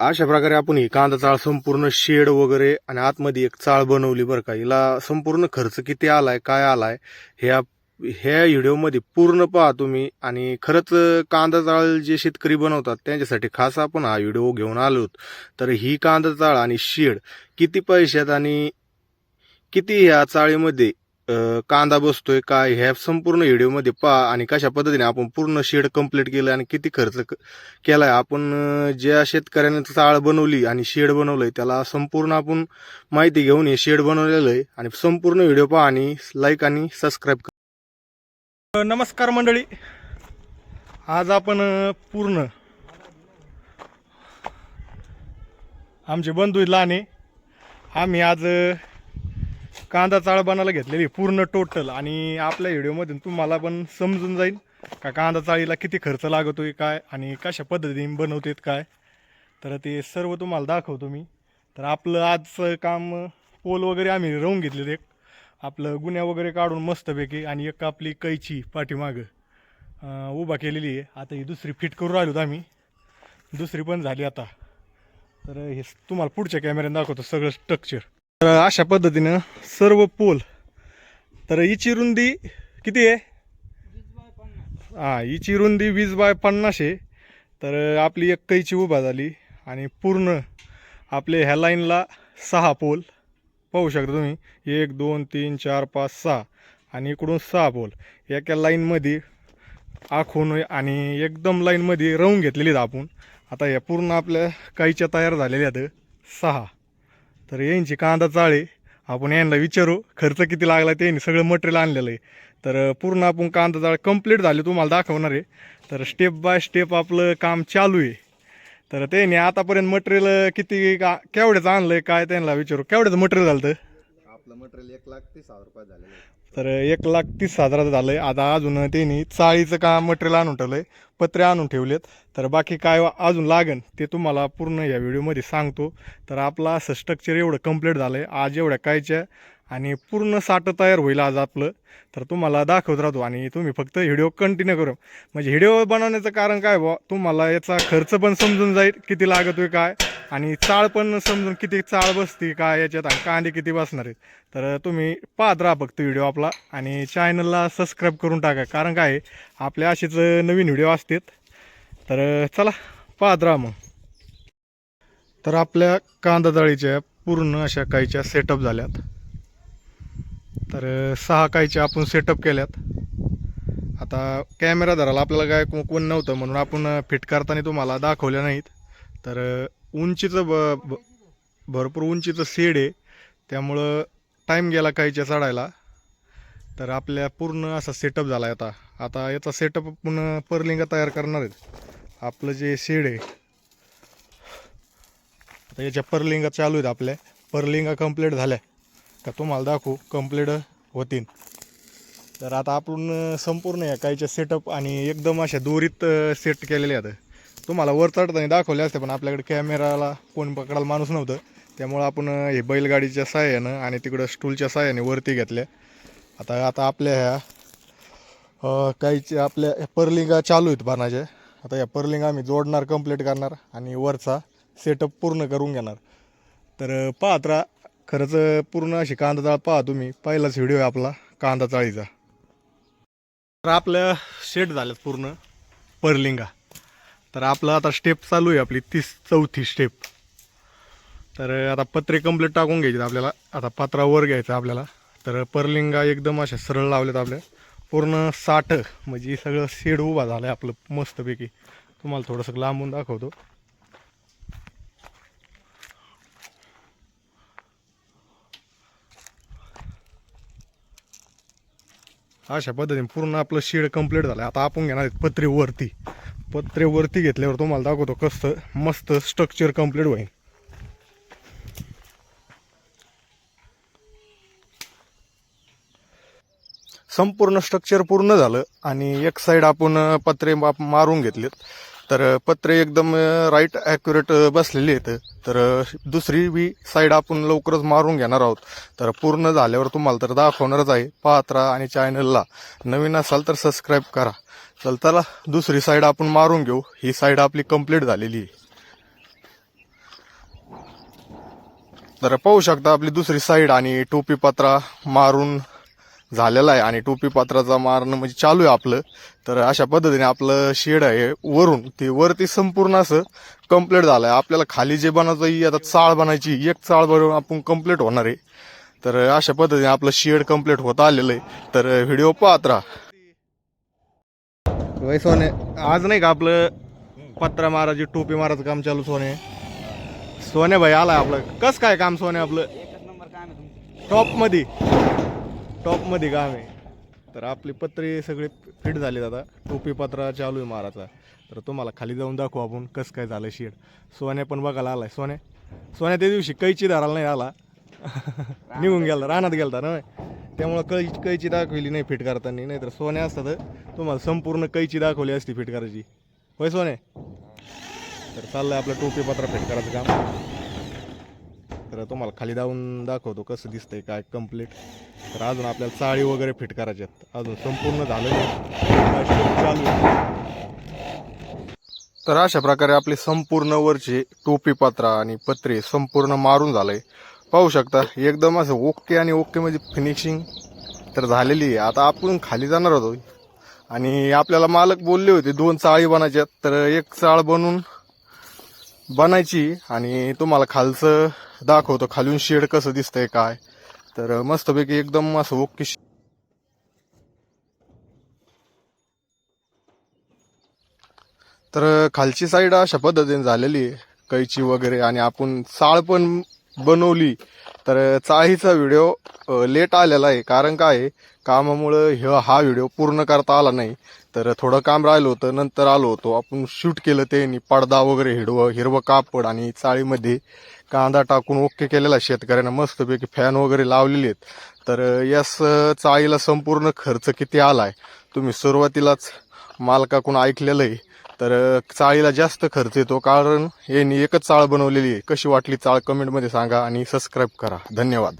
अशा प्रकारे आपण ही कांदा चाळ संपूर्ण शेड वगैरे आणि आतमध्ये एक चाळ बनवली बरं का. हिला संपूर्ण खर्च किती आलाय काय आलाय हे ह्या व्हिडिओमध्ये पूर्ण पहा तुम्ही. आणि खरंच कांदा चाळ जे शेतकरी बनवतात त्यांच्यासाठी खास आपण हा व्हिडिओ घेऊन आलो तर ही कांदा चाळ आणि शेड किती पैशात आणि किती ह्या चाळीमध्ये कांदा बसतोय काय ह्या संपूर्ण व्हिडिओमध्ये पहा आणि कशा पद्धतीने आपण पूर्ण शेड कंप्लीट केलं आणि किती खर्च केलाय. आपण ज्या शेतकऱ्याने चाळ बनवली आणि शेड बनवलंय त्याला संपूर्ण आपण माहिती घेऊन हे शेड बनवलेलं आहे. आणि संपूर्ण व्हिडिओ पहा आणि लाईक आणि सबस्क्राईब करा. नमस्कार मंडळी. आज आपण पूर्ण आमचे बंधू आहेत लहाने आम्ही आज कांदा चाळ बनायला घेतलेली पूर्ण टोटल आणि आपल्या व्हिडिओमधून तुम्हाला पण समजून जाईल का कांदा चाळीला किती खर्च लागतोय काय आणि कशा पद्धतीने बनवतेत काय. तर ते सर्व तुम्हाला दाखवतो मी. तर आपलं आजचं काम पोल वगैरे आम्ही रवून घेतलेलं एक. आपलं गुन्ह्या वगैरे काढून मस्तपैकी आणि एक आपली कैची पाठीमागं उभा केलेली आहे. आता ही दुसरी फिट करून राहिलो आम्ही. दुसरी पण झाली आता. तर हे तुम्हाला पुढच्या कॅमेऱ्याने दाखवतो सगळं स्ट्रक्चर तर अशा पद्धतीनं सर्व पोल. तर हिची रुंदी किती आहे? हां हिची रुंदी वीस बाय पन्नास आहे. तर आपली एक कैची उभा झाली आणि पूर्ण आपले ह्या लाईनला सहा पोल. पाहू शकता तुम्ही एक दोन तीन चार पाच सहा आणि इकडून सहा पोल. एका लाईनमध्ये आखून आणि एकदम लाईनमध्ये रवून घेतलेली आहेत आपण. आता या पूर्ण आपल्या काहीच्या तयार झालेल्या आहेत सहा. तर यांची कांदा चाळे आपण यांना विचारू खर्च किती लागला ते यांनी सगळं मटेरियल आणलेलं आहे. तर पूर्ण आपण कांदा चाळ कंप्लीट झाले तुम्हाला दाखवणार आहे. तर स्टेप बाय स्टेप आपलं काम चालू आहे. तर त्यांनी आतापर्यंत मटेरियल किती का केवढ्याचं आणलं आहे काय त्यांना विचारू. केवढ्याचं मटेरियल झालं आपलं मटेरियल एक लाख तीस हजार रुपये झालेलं आहे. तर एक लाख तीस हजाराचं झालं आहे आता अजून त्यांनी चाळीचं काम मटेरियल आणून ठेवलं आहे पत्रे आणून ठेवलेत. तर बाकी काय अजून लागन ते तुम्हाला पूर्ण या व्हिडिओमध्ये सांगतो. तर आपला असं स्ट्रक्चर एवढं कंप्लीट झालं आहे आज एवढ्या कायच्या आणि पूर्ण साठं तयार होईल आज आपलं. तर तुम्हाला दाखवत राहतो आणि तुम्ही फक्त व्हिडिओ कंटिन्यू करू. म्हणजे व्हिडिओ बनवण्याचं कारण काय बुवा? तुम्हाला याचा खर्च पण समजून जाईल. किती लागतोय काय? आणि चाळ पण समजून किती चाळ बसते काय याच्यात आणि कांदे किती बसणार आहेत. तर तुम्ही पाहत राहा फक्त व्हिडिओ आपला आणि चॅनलला सबस्क्राईब करून टाका. कारण काय आपल्या असेच नवीन व्हिडिओ असतात. तर चला पाहत राहा मग. तर आपल्या कांदा जाळीच्या पूर्ण अशा काहीच्या सेटअप झाल्यात. तर सहा काहीच्या आपण सेटअप केल्यात. आता कॅमेरा धरायला आपल्याला काय कोण नव्हतं म्हणून आपण फिट करताना तुम्हाला दाखवल्या नाहीत. तर उंचीचं ब भ भरपूर उंचीचं शेड आहे. त्यामुळं टाईम गेला काहीच्या चढायला. तर आपल्या पूर्ण असा सेटअप झाला आहे आता. आता याचा सेटअप पूर्ण परलिंगा तयार करणार आहेत. आपलं जे शेड आहे. आता याच्या परलिंगा चालू आहेत आपल्या. परलिंगा कंप्लीट झाल्या. का तुम्हाला दाखवू? कंप्लीट होतील तर आता आपण संपूर्ण या काहीच्या सेटअप आणि एकदम अशा दोरीत सेट केलेले आहेत. तुम्हाला वर चढताना दाखवले असते पण आपल्याकडे कॅमेराला कोण पकडायला माणूस नव्हतं. त्यामुळं आपण हे बैलगाडीच्या साह्यानं आणि तिकडं स्टूलच्या साह्याने वरती घेतल्या. आता आता आपल्या ह्या काहीचे आपल्या परलिंगा चालू आहेत बाणाच्या आता या परलिंगा आम्ही जोडणार कंप्लीट करणार आणि वरचा सेटअप पूर्ण करून घेणार. तर अ, पाहत राहा खरंच पूर्ण अशी कांदा चाळ पहा तुम्ही. पहिलाच व्हिडिओ आहे आपला कांदा चाळीचा. तर आपल्या सेट झाल्यात पूर्ण परलिंगा. तर आपलं आता स्टेप चालू आहे आपली तीस चौथी स्टेप तर आता पत्रे कंप्लीट टाकून घ्यायचे आपल्याला. आता पत्रावर घ्यायचं आपल्याला. तर परलिंगा एकदम अशा सरळ लावल्यात आपल्या. पूर्ण साठ म्हणजे सगळं शेड उभा झालं आहे आपलं मस्तपैकी. तुम्हाला थोडंसं लांबून दाखवतो. अशा पद्धतीने पूर्ण आपलं शेड कंप्लीट झालं आता आपण घेणार आहेत पत्रे वरती. पत्रे वरती घेतल्यावर तुम्हाला दाखवतो कसं मस्त स्ट्रक्चर कंप्लीट होईल. संपूर्ण स्ट्रक्चर पूर्ण झालं आणि एक साईड आपण पत्रे मारून घेतलेत. तर पत्रे एकदम राईट ॲक्युरेट बसलेले आहेत. तर दुसरी बी साईड आपण लवकरच मारून घेणार आहोत. तर पूर्ण झाल्यावर तुम्हाला तर दाखवणारच आहे पाहत राहा आणि चॅनलला नवीन असाल तर सबस्क्राईब करा. चल चला दुसरी साईड आपण मारून घेऊ. ही साईड आपली कंप्लीट झालेली आहे. तर पाहू शकता आपली दुसरी साईड आणि टोपी पत्रा मारून झालेला आहे आणि टोपी पत्राचा मारणं म्हणजे चालू आहे आपलं. तर अशा पद्धतीने आपलं शेड आहे वरून ते वरती संपूर्ण असं कंप्लीट झालं आहे आपल्याला खाली जे बनायचं ही आता चाळ बनायची एक चाळ बनवून आपण कंप्लीट होणार आहे. तर अशा पद्धतीने आपलं शेड कंप्लीट होत आलेलं आहे. तर व्हिडिओ पाहत राहा. सोने. आज नाही का आपलं पत्रा मारायची टोपी मारायचं काम चालू सोने? सोने भाई आलाय आपलं. कस काय काम सोने आपलं? टॉपमध्ये टॉपमध्ये काम आहे तर आपली पत्रे सगळे फिट झाले आता. टोपी पत्रा चालू आहे मारायचा तर तुम्हाला खाली जाऊन दाखवू आपण कसं काय झालं शेड. सोन्या पण बघायला आलाय. सोने सोन्या त्या दिवशी कैची धरायला नाही आला. निघून गेला रानात गेलता ना त्यामुळं कै कैची दाखवली नाही फिट करताना. नाही तर सोन्या असतं तर तुम्हाला संपूर्ण कैची दाखवली असती फिट करायची. होय सोने तर चाललंय आपलं टोपी पत्रा फिट करायचं काम. तर तुम्हाला खाली जाऊन दाखवतो कसं दिसतंय काय कंप्लीट तर अजून आपल्याला चाळी वगैरे फिट करायच्यात अजून संपूर्ण झालं चालू तर अशा प्रकारे आपली संपूर्ण वरची टोपी पत्रा आणि पत्रे संपूर्ण मारून झालंय. पाहू शकता एकदम असं ओके आणि ओके म्हणजे फिनिशिंग तर झालेली आहे. आता आपण खाली जाणार होतो आणि आपल्याला मालक बोलले होते दोन चाळी बनायच्यात तर एक चाळ बनवून बनायची आणि तुम्हाला खालचं दाखवतो खालून शेड कसं दिसतंय काय. तर मस्तपैकी एकदम असं ओके तर खालची साईड अशा पद्धतीने झालेली आहे. कैची वगैरे आणि आपण चाळ पण बनवली. तर चाळीचा व्हिडिओ लेट आलेला आहे. कारण काय कामामुळं ह्य हा व्हिडिओ पूर्ण करता आला नाही. तर थोडं काम राहिलं होतं नंतर आलो होतो. आपण शूट केलं ते आणि पडदा वगैरे हिरवं हिरवं कापड आणि चाळीमध्ये कांदा टाकून ओके केलेला शेतकऱ्यांना. मस्तपैकी फॅन वगैरे लावलेले आहेत. तर यास चाळीला संपूर्ण खर्च किती आलाय तुम्ही सुरुवातीलाच मालकाकडून ऐकलेलं आहे. तर चाळीला जास्त खर्च येतो कारण यांनी एकच चाळ बनवलेली आहे. कशी वाटली चाळ कमेंटमध्ये सांगा आणि सबस्क्राईब करा. धन्यवाद.